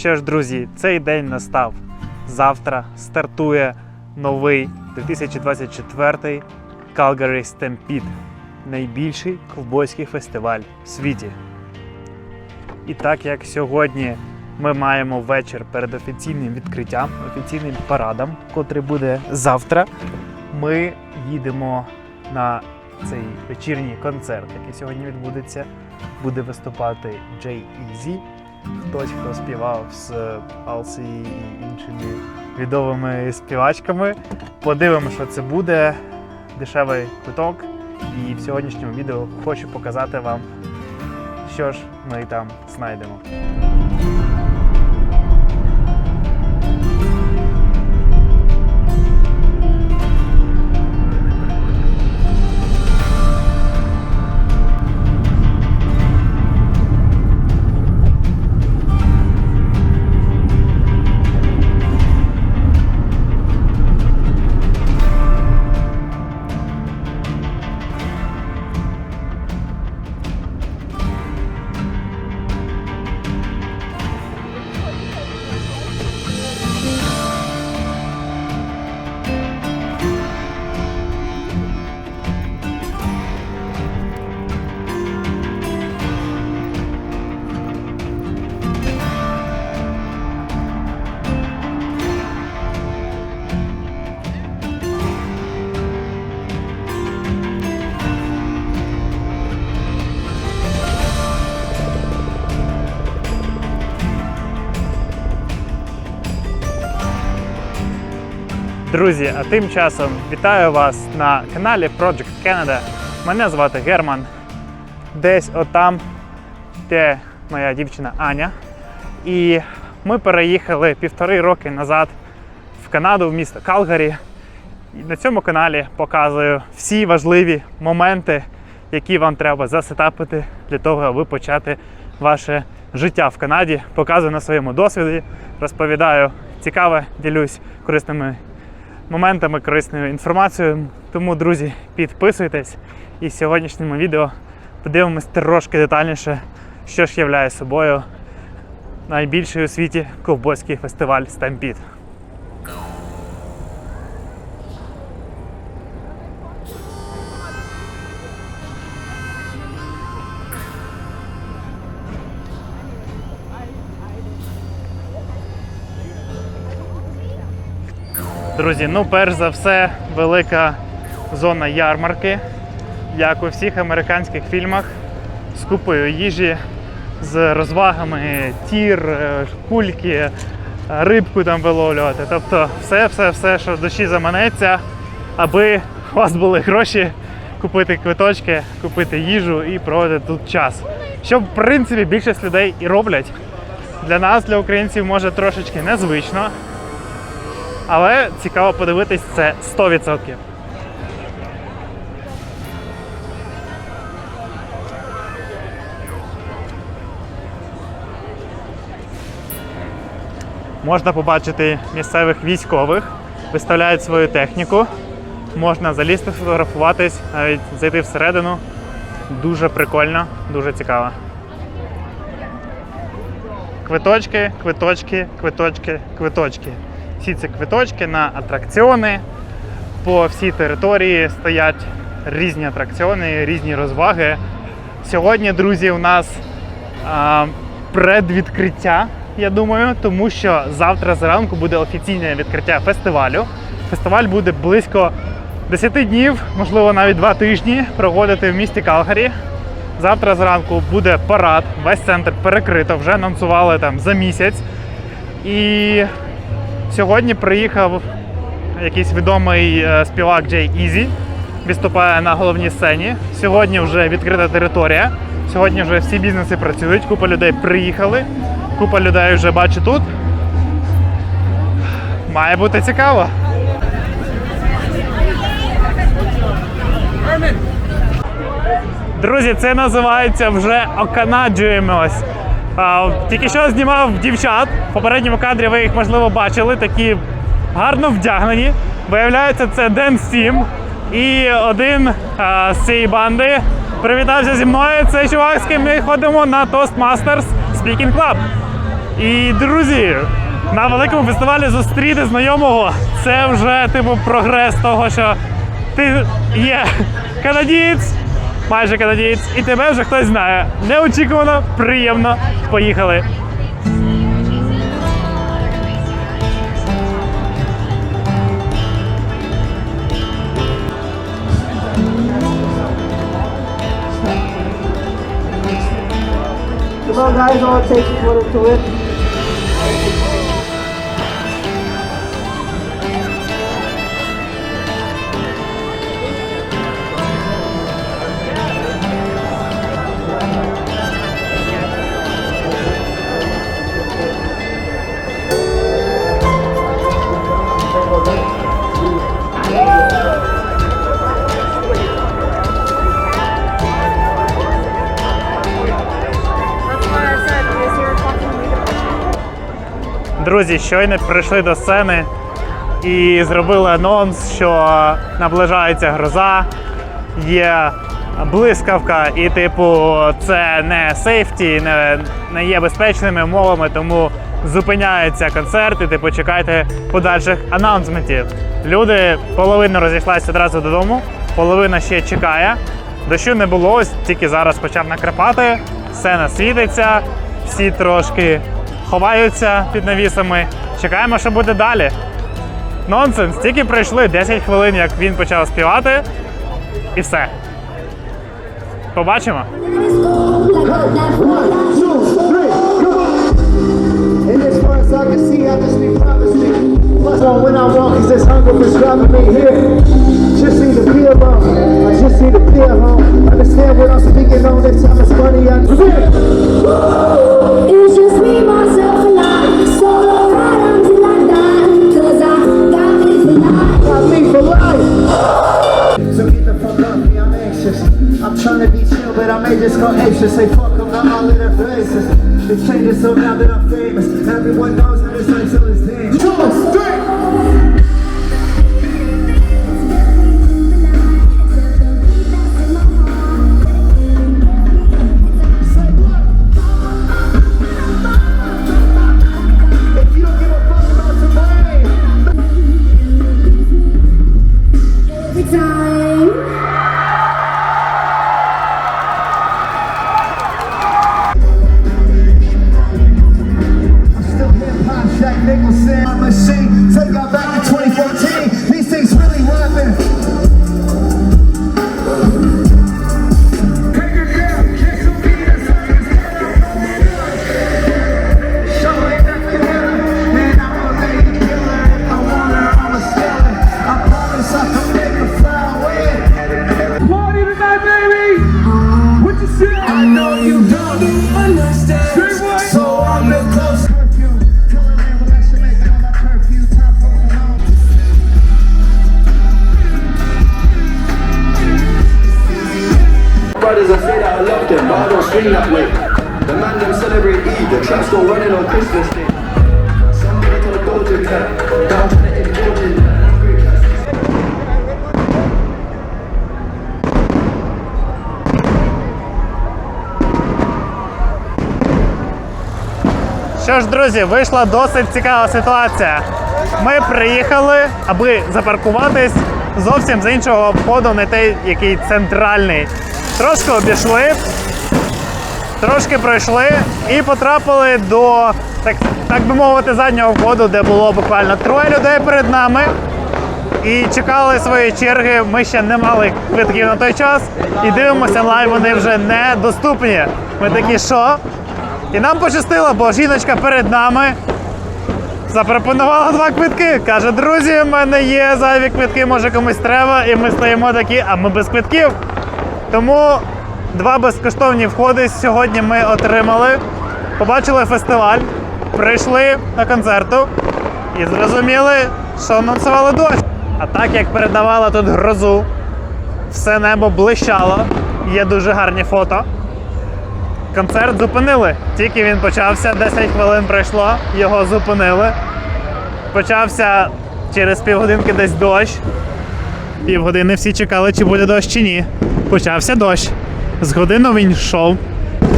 Що ж, друзі, цей день настав. Завтра стартує новий 2024 Calgary Stampede, найбільший ковбойський фестиваль в світі. І так як сьогодні ми маємо вечір перед офіційним відкриттям, офіційним парадом, котрий буде завтра, ми їдемо на цей вечірній концерт, який сьогодні відбудеться. Буде виступати Jay Easy, хтось, хто співав з Алсі і іншими відомими співачками. Подивимося, що це буде. Дешевий квиток. І в сьогоднішньому відео хочу показати вам, що ж ми там знайдемо. Друзі, а тим часом вітаю вас на каналі Project Canada. Мене звати Герман. Десь отам, де моя дівчина Аня. І ми переїхали півтори роки назад в Канаду, в місто Калгарі. І на цьому каналі показую всі важливі моменти, які вам треба засетапити для того, аби почати ваше життя в Канаді. Показую на своєму досвіді, розповідаю цікаве, ділюсь корисними моментами, корисною інформацією. Тому, друзі, підписуйтесь і в сьогоднішньому відео подивимось трошки детальніше, що ж являє собою найбільший у світі ковбойський фестиваль Stampede. Друзі, ну перш за все, велика зона ярмарки, як у всіх американських фільмах, з купою їжі, з розвагами, тір, е, кульки, е, рибку там виловлювати. Тобто все-все-все, що душі заманеться, аби у вас були гроші купити квиточки, купити їжу і проводити тут час. Що в принципі більшість людей і роблять. Для нас, для українців, може трошечки незвично. Але цікаво подивитись це 100%. Можна побачити місцевих військових, виставляють свою техніку. Можна залізти, фотографуватись, навіть зайти всередину. Дуже прикольно, дуже цікаво. Квиточки, квиточки, квиточки, квиточки. Всі ці квиточки на атракціони. По всій території стоять різні атракціони, різні розваги. Сьогодні, друзі, у нас а, предвідкриття, я думаю, тому що завтра зранку буде офіційне відкриття фестивалю. Фестиваль буде близько 10 днів, можливо, навіть 2 тижні проводити в місті Калгарі. Завтра зранку буде парад, весь центр перекрито, вже анонсували там за місяць. І сьогодні приїхав якийсь відомий е, співак Джей Ізі, виступає на головній сцені. Сьогодні вже відкрита територія. Сьогодні вже всі бізнеси працюють, купа людей приїхали, купа людей вже бачу тут. Має бути цікаво. Друзі, це називається вже оканаджуємось. Тільки що знімав дівчат. В попередньому кадрі ви їх можливо бачили, такі гарно вдягнені. Виявляється, це Ден Стім. І один з цієї банди привітався зі мною. Це чувак, з ким ми ходимо на Toastmasters Speaking Club. І друзі, на великому фестивалі зустріти знайомого це вже типу прогрес того, що ти є канадієць, майже канадієць, і тебе вже хтось знає. Неочікувано, приємно. Поїхали. On, guys, all it takes is one to win. Друзі, щойно прийшли до сцени і зробили анонс, що наближається гроза, є блискавка, і, типу, це не сейфті, не, не є безпечними умовами, тому зупиняється концерт, і типу чекайте подальших анонсментів. Люди половина розійшлася одразу додому, половина ще чекає. Дощу не було, ось тільки зараз почав накрапати, сцена світиться, всі трошки ховаються під навісами. Чекаємо, що буде далі. Нонсенс, тільки пройшли 10 хвилин, як він почав співати, і все. Побачимо. See. Plus, when I walk, is this hunger driving me here? Just need to be alone. I just need to be alone. Understand what I'm speaking on. This time it's funny. I It's just me, myself, and I. Solo ride until I die. Cause I got me for life. got me for life. So get the fuck off me, I'm anxious. I'm trying to be chill, but I may just go anxious. Say swing that way. The man them celebrate Eid, the trap still running on Christmas Day. Somebody told a golden cat, down to the indulgent. Що ж, друзі, вийшла досить цікава ситуація. Ми приїхали, аби запаркуватись зовсім з іншого входу, не той, який центральний. Трошки обійшли, трошки пройшли і потрапили до, так, так би мовити, заднього входу, де було буквально троє людей перед нами. І чекали своєї черги. Ми ще не мали квитків на той час. І дивимося лайв, вони вже недоступні. Ми такі, що? І нам пощастило, бо жіночка перед нами запропонувала два квитки. Каже, друзі, в мене є зайві квитки, може комусь треба. І ми стоїмо такі, а ми без квитків. Тому два безкоштовні входи сьогодні ми отримали. Побачили фестиваль, прийшли на концерту і зрозуміли, що анонсували дощ. А так як передавала тут грозу, все небо блищало, є дуже гарні фото. Концерт зупинили. Тільки він почався, 10 хвилин пройшло, його зупинили. Почався через півгодинки десь дощ. Півгодини всі чекали, чи буде дощ чи ні. Почався дощ. З годину він йшов.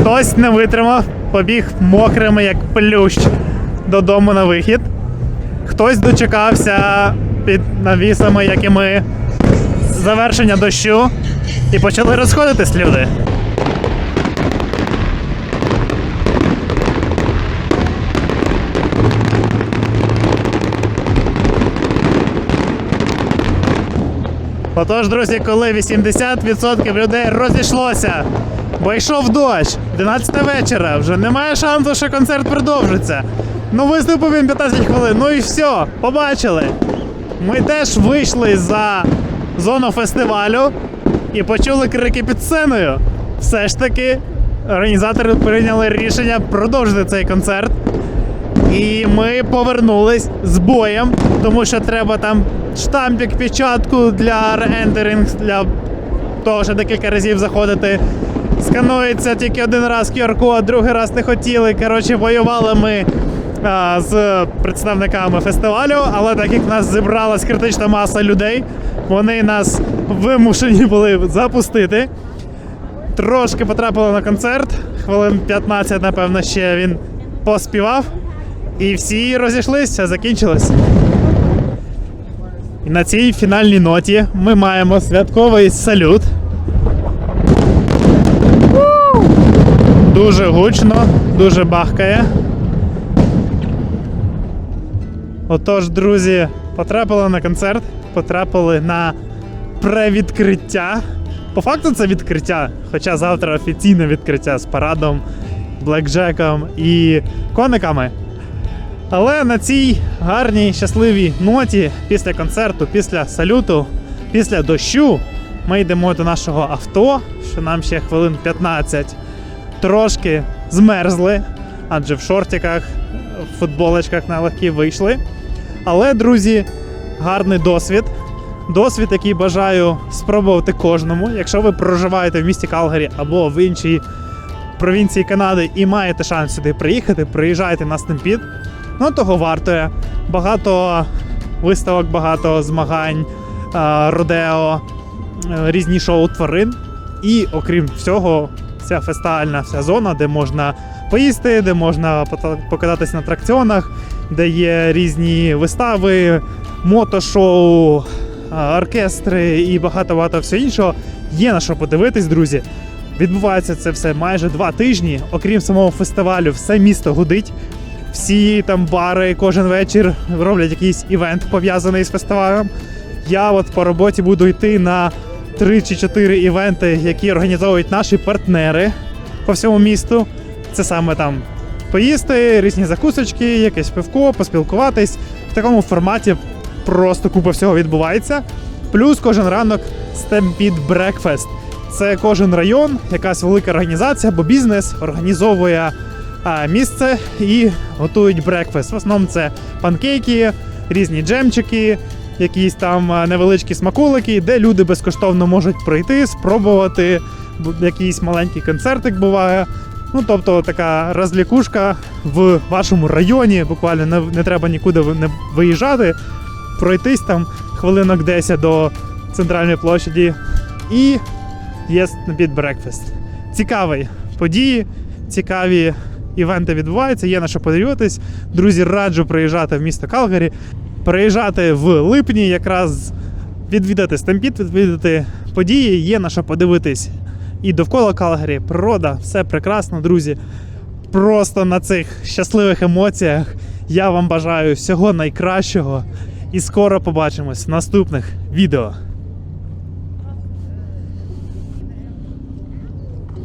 Хтось не витримав, побіг мокрими, як плющ, додому на вихід. Хтось дочекався під навісами, як і ми, завершення дощу, і почали розходитись люди. Отож, друзі, коли 80% людей розійшлося, бо йшов дощ, 11 вечора, вже немає шансу, що концерт продовжиться. Ну, виступив він 15 хвилин, ну і все, побачили. Ми теж вийшли за зону фестивалю і почули крики під сценою. Все ж таки, організатори прийняли рішення продовжити цей концерт. І ми повернулись з боєм, тому що треба там штампік, печатку для реентеринг, для того, що декілька разів заходити. Сканується тільки один раз QR-код, другий раз не хотіли. Коротше, воювали ми а, з представниками фестивалю, але так як в нас зібралась критична маса людей, вони нас вимушені були запустити. Трошки потрапили на концерт, хвилин 15, напевно, ще він поспівав. І всі розійшлися, закінчилось. І на цій фінальній ноті ми маємо святковий салют. Дуже гучно, дуже бахкає. Отож, друзі, потрапили на концерт, потрапили на превідкриття. По факту це відкриття, хоча завтра офіційне відкриття з парадом, блекджеком і кониками. Але на цій гарній щасливій ноті після концерту, після салюту, після дощу ми йдемо до нашого авто, що нам ще хвилин 15 трошки змерзли, адже в шортиках, в футболочках на легкі вийшли. Але, друзі, гарний досвід. Досвід, який бажаю спробувати кожному. Якщо ви проживаєте в місті Калгарі або в іншій провінції Канади і маєте шанс сюди приїхати, приїжджайте на Стемпід. Ну, того вартує. Багато виставок, багато змагань, е, родео, е, різні шоу тварин. І окрім всього, ця фестивальна вся зона, де можна поїсти, де можна покататись на атракціонах, де є різні вистави, мотошоу, а, оркестри і багато-багато всього іншого. Є на що подивитись, друзі. Відбувається це все майже два тижні. Окрім самого фестивалю, все місто гудить. Всі там бари кожен вечір роблять якийсь івент пов'язаний з фестивалем. Я от по роботі буду йти на 3 чи 4 івенти, які організовують наші партнери по всьому місту. Це саме там поїсти, різні закусочки, якесь пивко, поспілкуватись. В такому форматі просто купа всього відбувається. Плюс кожен ранок Stampede Breakfast. Це кожен район, якась велика організація або бізнес організовує місце і готують брекфест. В основному це панкейки, різні джемчики, якісь там невеличкі смаколики, де люди безкоштовно можуть прийти, спробувати. Бу- Якийсь маленький концертик буває. Ну, тобто така розлікушка в вашому районі. Буквально не, не треба нікуди не виїжджати, пройтись там хвилинок 10 до центральної площаді. І є Stampede Breakfast. Цікаві події, цікаві івенти відбуваються, є на що подивитись. Друзі, раджу приїжджати в місто Калгарі, приїжджати в липні, якраз відвідати Стампід, відвідати події, є на що подивитись. І довкола Калгарі, природа, все прекрасно, друзі. Просто на цих щасливих емоціях я вам бажаю всього найкращого. І скоро побачимось в наступних відео.